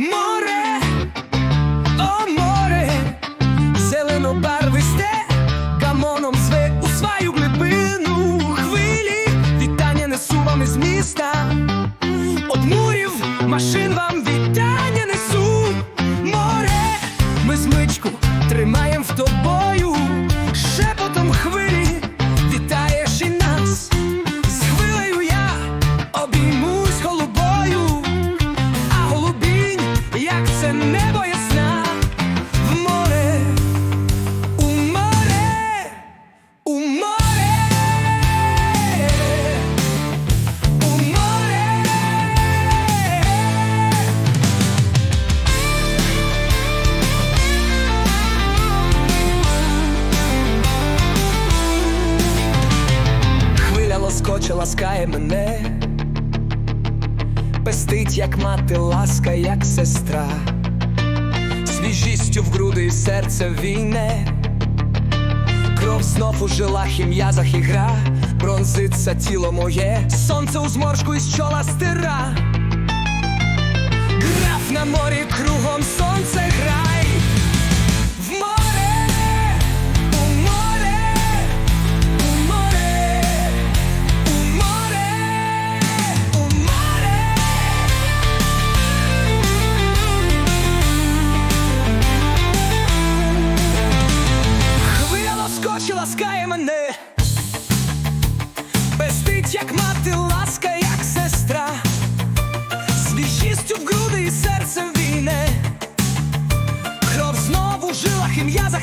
Mom! Лоскоче, ласкає мене, пестить, як мати, ласка, як сестра, свіжістю в груди і серце війне, кров знов у жилах і м'язах і гра, бронзиться тіло моє, сонце у зморшку із чола стира. Граф на морі кругом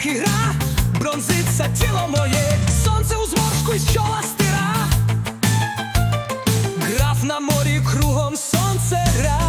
і гра, бронзиться тіло моє, сонце у зморшку із чола стира. Граф на морі кругом сонце рай.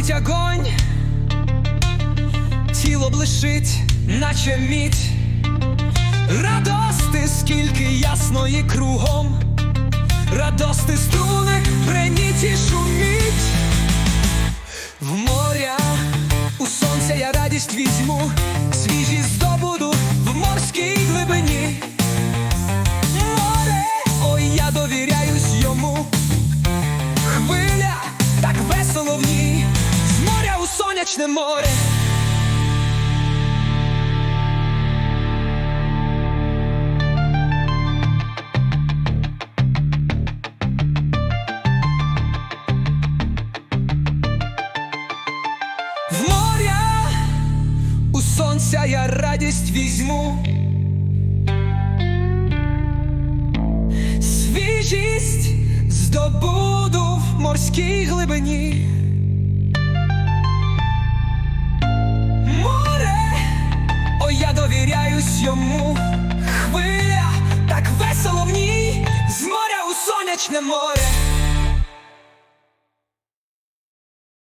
Смалить огонь, тіло блищить, наче мідь, радости, скільки ясної кругом, радости струни, бреніті шуміть, в моря у сонця я радість візьму, свіжі здобуду в морській глибині. Море. В моря у сонця я радість візьму. Свіжість здобуду в морській глибині. Йому. Хвиля так весело в ній, з моря у сонячне море.